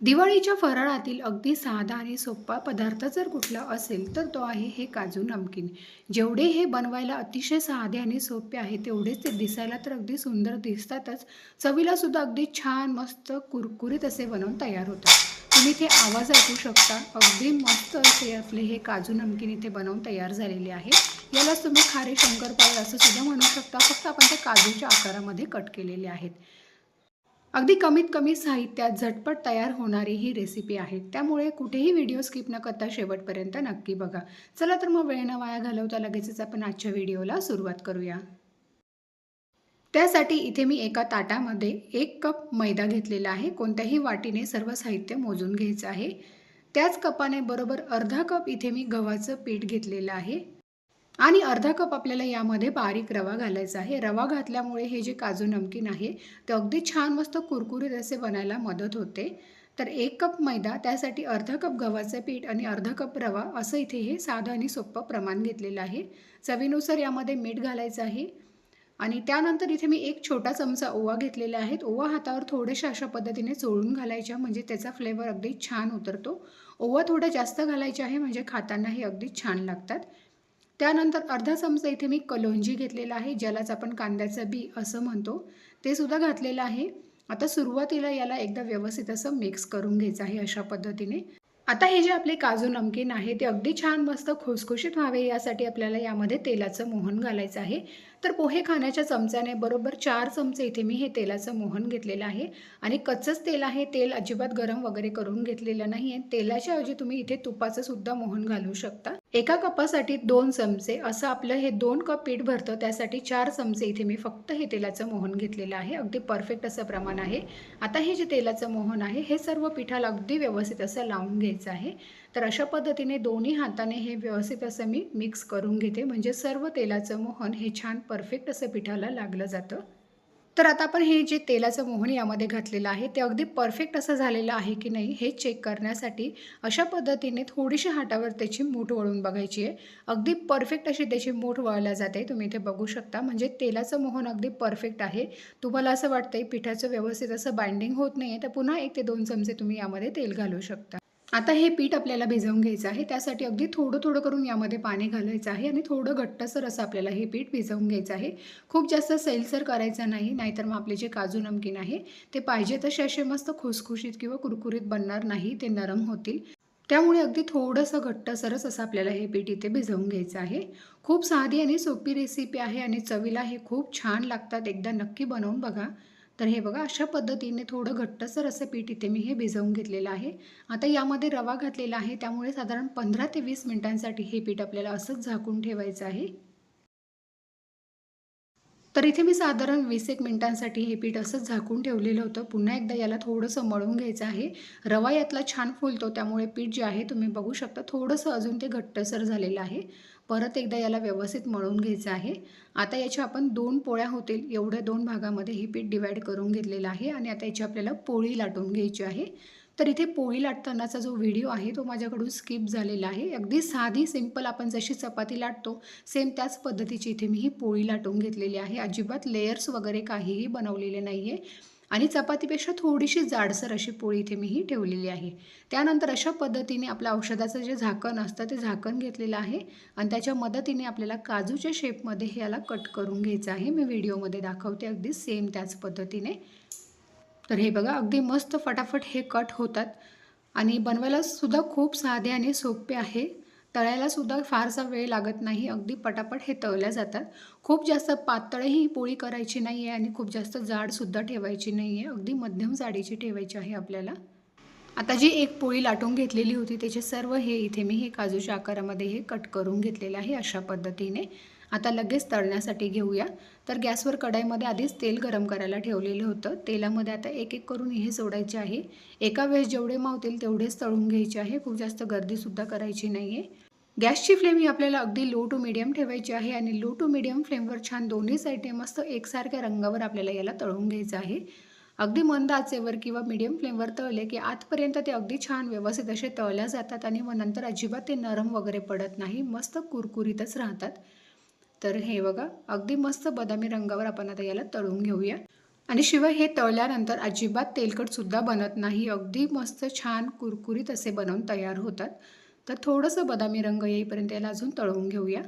दिवाळीच्या फराळातील अगदी साधा आणि सोपा पदार्थ जर कुठला असेल तर तो आहे हे काजू नमकीन. जेवढे हे बनवायला अतिशय साधे आणि सोपे आहे तेवढेच ते दिसायला तर अगदी सुंदर दिसतातच. चवीला सुद्धा अगदी छान मस्त कुरकुरीत असे बनवून तयार होतात. तुम्ही ते आवाज ऐकू शकता. अगदी मस्त असे आपले हे काजू नमकीन इथे बनवून तयार झालेले आहे. यालाच तुम्ही खारे शंकरपाळे असं सुद्धा म्हणू शकता. फक्त आपण ते काजूच्या आकारामध्ये कट केलेले आहेत. अगदी कमीत कमी साहित्यात झटपट तयार होणारी ही रेसिपी आहे. त्यामुळे कुठेही व्हिडिओ स्किप न करता शेवटपर्यंत नक्की बघा. चला तर मग वेळ न वाया घालवता लगेचच आपण आजच्या व्हिडिओला सुरुवात करूया. त्यासाठी इथे मी एका ताटामध्ये एक कप मैदा घेतलेला आहे. कोणत्याही वाटीने सर्व साहित्य मोजून घ्यायचं आहे. त्याच कपाने बरोबर अर्धा कप इथे मी गव्हाचं पीठ घेतलेलं आहे. आणि अर्धा कप आपल्याला यामध्ये बारीक रवा घालायचा आहे. रवा घातल्यामुळे हे जे काजू नमकीन आहे ते अगदी छान मस्त कुरकुरीत असे बनायला मदत होते. तर एक कप मैदा त्यासाठी अर्धा कप गव्हाचं पीठ आणि अर्धा कप रवा असं इथे हे साधं आणि सोपं प्रमाण घेतलेलं आहे. चवीनुसार यामध्ये मीठ घालायचं आहे. आणि त्यानंतर इथे मी एक छोटा चमचा ओवा घेतलेला आहे. ओवा हातावर थोडेशा अशा पद्धतीने चोळून घालायच्या म्हणजे त्याचा फ्लेवर अगदी छान उतरतो. ओवा थोडा जास्त घालायचा आहे म्हणजे खाताना हे अगदी छान लागतात. त्यानंतर अर्धा चमचा इथे मी कलोंजी घेतलेला आहे ज्यालाच आपण कांद्याचं बी असं म्हणतो. ते सुद्धा घातलेलं आहे. आता सुरुवातीला याला एकदा व्यवस्थित असं मिक्स करून घ्यायचं आहे अशा पद्धतीने. आता हे जे आपले काजू नमकीन आहे ते अगदी छान मस्त खुसखुशीत व्हावे यासाठी आपल्याला यामध्ये तेलाचं मोहन घालायचं आहे. तर पोहे खाण्याच्या चमच्याने बरोबर चार चमचे इथे मी हे तेलाचं मोहन घेतलेलं आहे. आणि कच्चंच तेल आहे तेल अजिबात गरम वगैरे करून घेतलेलं नाही आहे तेलाच्या ऐवजी तुम्ही इथे तुपाचं सुद्धा मोहन घालू शकता. एका कपासाठी दोन चमचे असं आपलं हे दोन कप पीठ भरतं त्यासाठी चार चमचे इथे मी फक्त हे तेलाचं मोहन घेतलेलं आहे. अगदी परफेक्ट असं प्रमाण आहे. आता हे जे तेलाचं मोहन आहे हे सर्व पिठाला अगदी व्यवस्थित असं लावून घ्यायचं आहे. तर अशा पद्धतीने दोन्ही हाताने हे व्यवस्थित असं मी मिक्स करून घेते. म्हणजे सर्व तेलाचं मोहन हे छान परफेक्ट असं पिठाला लागलं जातं. तर आता आपण हे जे तेलाचं मोहन यामध्ये घातलेलं आहे ते अगदी परफेक्ट असं झालेलं आहे की नाही हे चेक करण्यासाठी अशा पद्धतीने थोडीशी हातावर त्याची मूठ वळून बघायची आहे. अगदी परफेक्ट अशी त्याची मूठ वळल्या जाते. तुम्ही इथे बघू शकता. म्हणजे तेलाचं मोहन अगदी परफेक्ट आहे. तुम्हाला असं वाटतंय पिठाचं व्यवस्थित असं बाइंडिंग होत नाही आहे तर पुन्हा एक ते दोन चमचे तुम्ही यामध्ये तेल घालू शकता. आता हे पीठ आपल्याला भिजवून घ्यायचं आहे. त्यासाठी अगदी थोडं थोडं करून यामध्ये पाणी घालायचं आहे आणि थोडं घट्टसर असं आपल्याला हे पीठ भिजवून घ्यायचं आहे. खूप जास्त सैलसर करायचं नाही नाहीतर मग आपले जे काजू नमकीन आहे ते पाहिजे तसे असे मस्त खुसखुशीत किंवा कुरकुरीत बनणार नाही ते नरम होतील. त्यामुळे अगदी थोडंसं घट्टसरच असं आपल्याला हे पीठ इथे भिजवून घ्यायचं आहे. खूप साधी आणि सोपी रेसिपी आहे आणि चवीला हे खूप छान लागतात. एकदा नक्की बनवून बघा. तर हे बघा अशा पद्धतीने थोडं घट्टसर असं पीठ इथे मी हे भिजवून घेतलेलं आहे. आता यामध्ये रवा घातलेला आहे त्यामुळे साधारण पंधरा ते वीस मिनिटांसाठी हे पीठ आपल्याला असंच झाकून ठेवायचं आहे. तर इथे मी साधारण वीस एक मिनिटांसाठी हे पीठ असंच झाकून ठेवलेलं होतं. पुन्हा एकदा याला थोडंसं मळून घ्यायचं आहे. रवा यातला छान फुलतो त्यामुळे पीठ जे आहे तुम्ही बघू शकता थोडंसं अजून ते घट्टसर झालेलं आहे. परत एकदा याला व्यवस्थित मळून घ्यायचं आहे. आता याच्या आपण दोन पोळ्या होतील. एवढ्या दोन भागामध्ये हे पीठ डिवाईड करून घेतलेलं आहे आणि आता याची आपल्याला पोळी लाटून घ्यायची आहे. तर इथे पोळी लाटतानाचा जो व्हिडिओ आहे तो माझ्याकडून स्किप झालेला आहे. अगदी साधी सिंपल आपण जशी चपाती लाटतो सेम त्याच पद्धतीची इथे मी ही पोळी लाटून घेतलेली आहे. अजिबात लेयर्स वगैरे काहीही बनवलेले नाही आहे आणि चपातीपेक्षा थोडीशी जाडसर अशी पोळी इथे मी ही ठेवलेली आहे. त्यानंतर अशा पद्धतीने आपल्या औषधाचं जे झाकण असतं ते झाकण घेतलेलं आहे आणि त्याच्या मदतीने आपल्याला काजूच्या शेपमध्ये हे याला कट करून घ्यायचं आहे. मी व्हिडिओमध्ये दाखवते अगदी सेम त्याच पद्धतीने. तर हे बघा अगदी मस्त फटाफट हे कट होतात आणि बनवायला सुद्धा खूप साधे आणि सोपे आहे. तळायला सुद्धा फारसा वेळ लागत नाही. अगदी पटापट हे तळल्या जातात. खूप जास्त पातळही पोळी करायची नाही आहे आणि खूप जास्त जाडसुद्धा ठेवायची नाही आहे अगदी मध्यम जाडीची ठेवायची आहे आपल्याला. आता जी एक पोळी लाटून घेतलेली होती त्याचे सर्व हे इथे मी हे काजूच्या आकारामध्ये हे कट करून घेतलेलं आहे अशा पद्धतीने. आता लगेच तळण्यासाठी घेऊया. तर गॅसवर कढाईमध्ये आधीच तेल गरम करायला ठेवलेलं होतं. तेलामध्ये आता एक एक करून हे सोडायचे आहे. एका वेळेस जेवढे मावतील तेवढेच तळून घ्यायचे आहे. खूप जास्त गर्दीसुद्धा करायची नाही आहे गॅसची फ्लेम ही आपल्याला अगदी लो टू मिडियम ठेवायची आहे आणि लो टू मिडियम फ्लेमवर छान दोन्ही साईडने मस्त एकसारख्या रंगावर आपल्याला याला तळून घ्यायचं आहे. अगदी मंद आचेवर किंवा मिडियम फ्लेमवर तळले की आतपर्यंत ते अगदी छान व्यवस्थित असे तळल्या जातात आणि मग नंतर अजिबात ते नरम वगैरे पडत नाही. मस्त कुरकुरीतच राहतात. तर हे बघा अगदी मस्त बदामी रंगावर आपण आता याला तळून घेऊया. आणि शिवाय हे तळल्यानंतर अजिबात तेलकटसुद्धा बनत नाही. अगदी मस्त छान कुरकुरीत असे बनवून तयार होतात. तर थोडंसं बदामी रंग येईपर्यंत याला अजून तळून घेऊया.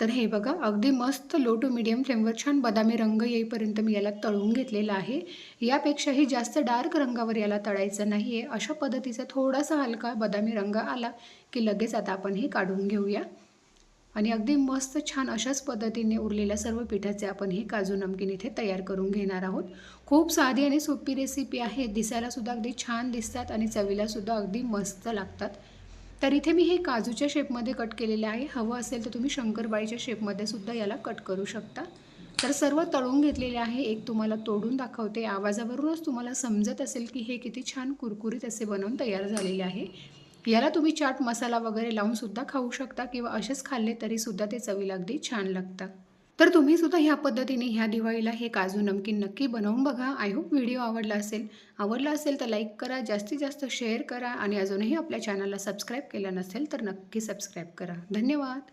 तर हे बघा अगदी मस्त लो टू मिडियम फ्लेमवर छान बदामी रंग येईपर्यंत मी याला तळून घेतलेला आहे. यापेक्षाही जास्त डार्क रंगावर याला तळायचं नाही आहे अशा पद्धतीचा थोडासा हलका बदामी रंग आला की लगेच आता आपण हे काढून घेऊया. आणि अगदी मस्त छान अशाच पद्धतीने उरलेल्या सर्व पिठाचे आपण हे काजू नमकीन इथे तयार करून घेणार आहोत. खूप साधी आणि सोपी रेसिपी आहे. दिसायलासुद्धा अगदी छान दिसतात आणि चवीलासुद्धा अगदी मस्त लागतात. तर इथे मी हे काजूच्या शेपमध्ये कट केलेले आहे. हवं असेल तर तुम्ही शंकरबाळीच्या शेपमध्ये सुद्धा याला कट करू शकता. तर सर्व तळून घेतलेले आहे. एक तुम्हाला तोडून दाखवते. आवाजावरूनच तुम्हाला समजत असेल की हे किती छान कुरकुरीत असे बनवून तयार झालेले आहे. याला तुम्ही चाट मसाला वगैरे लावून सुद्धा खाऊ शकता किंवा असेच खाल्ले तरी सुद्धा ते चवीला अगदी छान लागतात तर तुम्ही सुद्धा ह्या पद्धतीने ह्या दिवाळीला हे काजू नमकीन नक्की बनवून बघा. आय होप व्हिडिओ आवडला असेल. आवडला असेल तर लाईक करा जास्तीत जास्त शेअर करा आणि अजूनही आपल्या चॅनलला सबस्क्राईब केलं नसेल तर नक्की सबस्क्राईब करा. धन्यवाद.